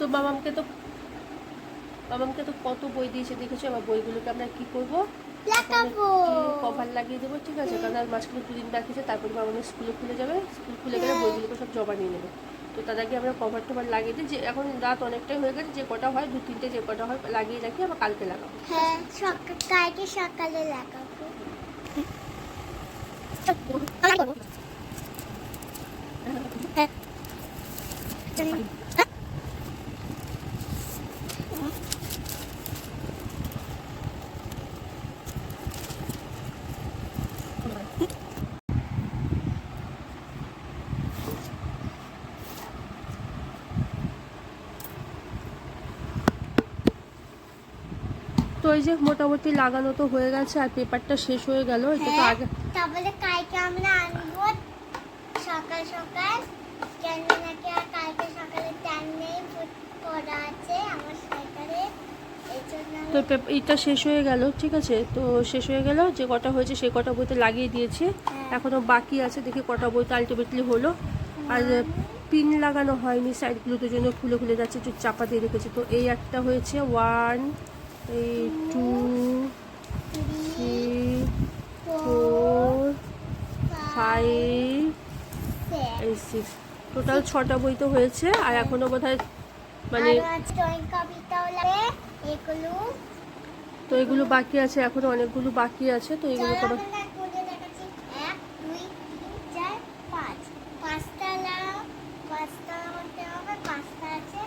তো মামামকে তো মামামকে তো কত বই দিয়েছে দেখেছ? এবার বইগুলোকে আমরা কি করব? কভার লাগিয়ে দেবো? ঠিক আছে কারণ আর মাঝখানে দুদিন আছে তারপরে মামামের স্কুলে খুলে যাবে। স্কুল খুলে গেলে বইগুলোকে সব জমা নিয়ে নেবে। তো তার আগে আমরা কভার টভার লাগিয়ে দিই। যে এখন রাত অনেকটাই হয়ে গেছে যে কটা হয় দু তিনটে যে কটা হয় লাগিয়ে রাখি আবার কালকে লাগাবো। হ্যাঁ কালকে সকালে লাগাবো। তো এই যে মোটামুটি লাগানো তো হয়ে গেছে আর পেপারটা শেষ হয়ে গেল এটা তো হ্যাঁ, আগে তারপরে কালকে আমরা আনব। সকাল সকাল। কেন নাকি আর কালকে সকালে টাইম নেই পড়া আছে আমার সাইকেলে তো পেপ- শেষ হয়ে গেল ঠিক আছে? তো শেষ হয়ে গেল যে কটা হয়েছে সেই কটা বইতে লাগিয়ে দিয়েছি। হ্যাঁ। এখনও বাকি আছে দেখি কটা বইতে আলটিমেটলি হলো। আর পিন লাগানো হয়নি সাইডগুলোতে জন্য খুলে খুলে যাচ্ছে একটু চাপা দিয়ে রেখেছে। তো এই একটা হয়েছে ওয়ান এই two three four five six। Total ছটা বই তো হয়েছে আর এখনও বোধ হয় মানে তো এগুলো বাকি আছে এখনও অনেকগুলো বাকি আছে তো এগুলো চলো তো আমরা গুনে দেখাচ্ছি এক দুই তিন চার পাঁচ পাঁচটা লাগাও পাঁচটা করতে হবে পাঁচটা আছে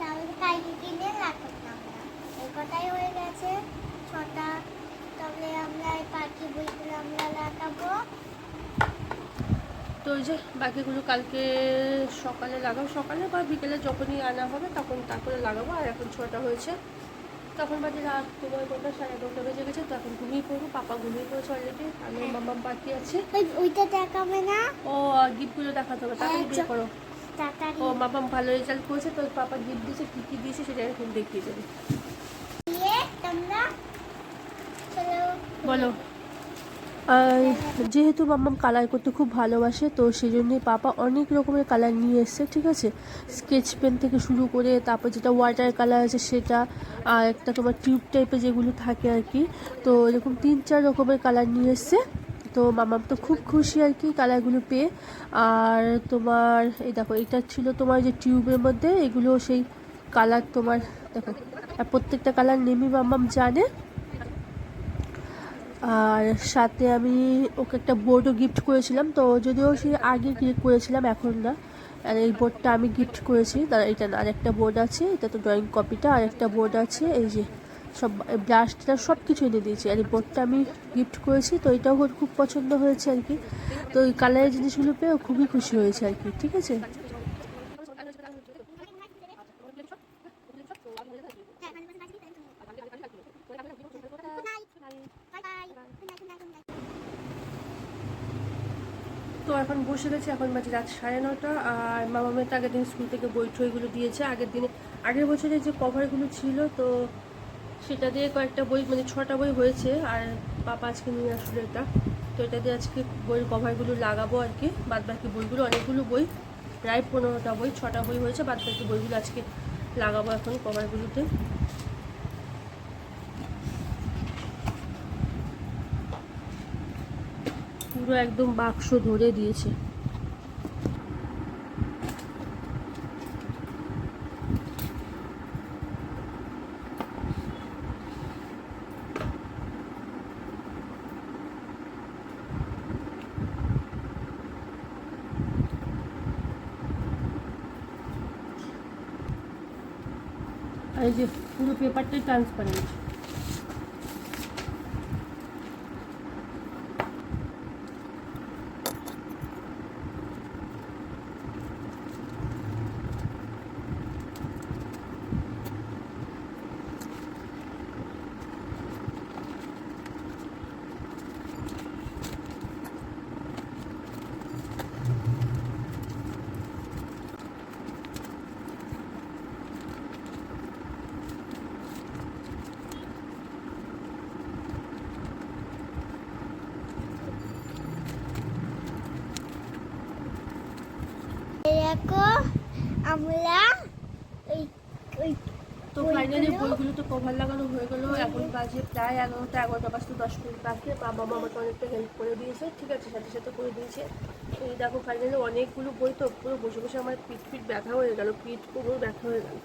তাহলে কালকে কিনে লাগাবো আমরা এই কটাই হয়ে গেছে ছটা তবে আমরা এই পাখি বইগুলো আমরা লাগাবো তো ওই যে বাকিগুলো কালকে সকালে লাগাবো। সকালে বা বিকেলে যখনই আনা হবে তখন তারপরে লাগাবো। আর এখন ছটা হয়েছে। তখন বাজে রাত তোমার কটা সাড়ে এগারোটা বেজে গেছে। তখন ঘুমিয়ে পড়ব। পাপা ঘুমিয়ে পড়েছে অলরেডি আমি মামা বাকি আছে। ওইটা দেখাবে না? ও গিফটগুলো দেখাতে হবে। তাড়াতাড়ি বের। করো। ও মামা ভালো রেজাল্ট করেছে। তো পাপা গিফট দিয়েছে। কী কী দিয়েছে সেটা এখন দেখিয়ে দেবে। বলো। আর যেহেতু মাম্মাম কালার করতে খুব ভালোবাসে, তো সেই জন্যই পাপা অনেক রকমের কালার নিয়ে এসছে, ঠিক আছে? স্কেচ পেন থেকে শুরু করে তারপর যেটা ওয়াটার কালার আছে সেটা, আর একটা তোমার টিউব টাইপের যেগুলো থাকে আর কি, তো এরকম তিন চার রকমের কালার নিয়ে এসছে। তো মামাম তো খুব খুশি আর কি কালারগুলো পেয়ে। আর তোমার, এই দেখো, এটা ছিল তোমার যে টিউবের মধ্যে, এগুলো সেই কালার তোমার, দেখো, প্রত্যেকটা কালার নেমি মাম্মাম জানে। আর সাথে আমি ওকে একটা বোর্ডও গিফট করেছিলাম, তো যদিও সে আগে করেছিলাম এখন না। আর এই বোর্ডটা আমি গিফট করেছি। তার এটা না আরেকটা বোর্ড আছে, এটা তো ড্রয়িং কপিটা আর একটা বোর্ড আছে, এই যে সব ব্রাশটা সব কিছু এনে দিয়েছি। আর এই বোর্ডটা আমি গিফট করেছি, তো এটাও ওর খুব পছন্দ হয়েছে আর কি। তো ওই কালারের জিনিসগুলো পেয়ে খুবই খুশি হয়েছে আর কি, ঠিক আছে? তো এখন বসে গেছি এখন বাজে রাত সাড়ে নটা, আর মামা মেয়ে তো আগের দিন স্কুল থেকে বই টইগুলো দিয়েছে, আগের দিনে, আগের বছরে যে কভারগুলো ছিল, তো সেটা দিয়ে কয়েকটা বই মানে ছটা বই হয়েছে, আর পাপা আজকে নিয়ে আসলো এটা, তো এটা দিয়ে আজকে বইয়ের কভারগুলো লাগাবো আর কি বাদ বাকি বইগুলো, অনেকগুলো বই, প্রায় পনেরোটা বই, ছটা বই হয়েছে বাদ বাকি বইগুলো আজকে লাগাবো এখন কভারগুলোতে পুরো একদম বাক্স ধরে দিয়েছে। আর এই যে পুরো পেপারটাই ট্রান্সপারেন্ট দেখো আমরা তো? ফাইনালি বইগুলো তো কভার লাগানো হয়ে গেলো। এখন বাজে প্রায় এগারোটা এগারোটা বাজতে দশ মিনিট বাকি। বাবা মা আমাকে অনেকটা হেল্প করে দিয়েছে। ঠিক আছে সাথে সাথে করে দিয়েছে। এই দেখো ফাইনালি অনেকগুলো বই তো পুরো বসে বসে আমার পিঠ পিঠ ব্যথা হয়ে গেল পিঠ কোমর ব্যথা হয়ে গেল।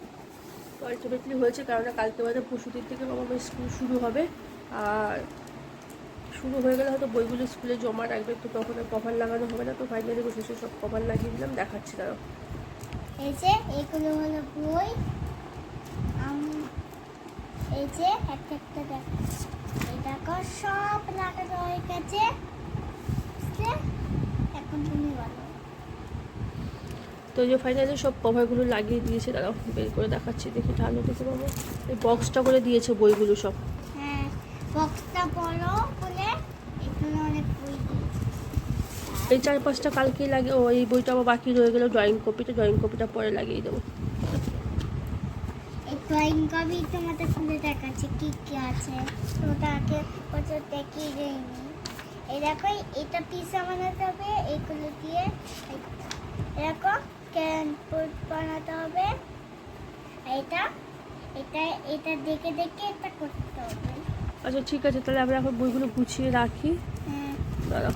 আলটিমেটলি হয়েছে কারণ কালকে বাদে পরশু দিন থেকে বাবা মার স্কুল শুরু হবে। আর শুরু হয়ে গেলে হয়তো বইগুলো স্কুলে জমা রাখবে তো তখন আর কভার লাগানো হবে না তো ফাইনালি বসে বসে সব কভার লাগিয়ে দিলাম দেখাচ্ছি তারা এই যে এগুলো হলো বই। আমি এই যে একটা একটা দেখো। এই দেখো সব লাগানো হয়ে গেছে? এখন তুমি বলো। তো যে ফাইনালি সব কভারগুলো লাগিয়ে দিয়েছে দাঁড়াও বের করে দেখাচ্ছি দেখি ভালো দেখে পাবো। এই বক্সটা করে দিয়েছে বইগুলো সব। হ্যাঁ বক্সটা বড় বলে এখানে অনেক বই দিয়েছে এই চার পাঁচটা কালকেই লাগে ও এই বইটা আবার বাকি রয়ে গেল ড্রয়িং কপিটা ড্রয়িং কপিটা পরে লাগিয়ে দেবো। এই ড্রয়িং কপি তোমাদের খুলে দেখাচ্ছে কি কি আছে? ওটাকে ওটা দেখিয়ে দেয়নি এই দেখো এটা পিসা বানাতে হবে এগুলো দিয়ে এরকম বানাতে হবে। এটা এটা এটা দেখে দেখে এটা করতে হবে। আচ্ছা ঠিক আছে তাহলে আমরা এখন বইগুলো গুছিয়ে রাখি। হ্যাঁ। দাঁড়াও।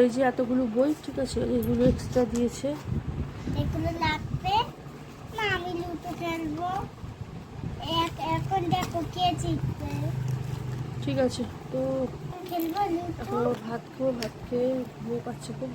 এই যে এতগুলো বই ঠিক আছে এগুলো এক্সট্রা দিয়েছে। এগুলো লাগবে। না আমি লুটো খেলব। এক- এখন দেখো কে জিতবে। ঠিক আছে তো খেলব লুটো ভাত খাব ভাত খেয়ে ঘুমো পাচ্ছে খুব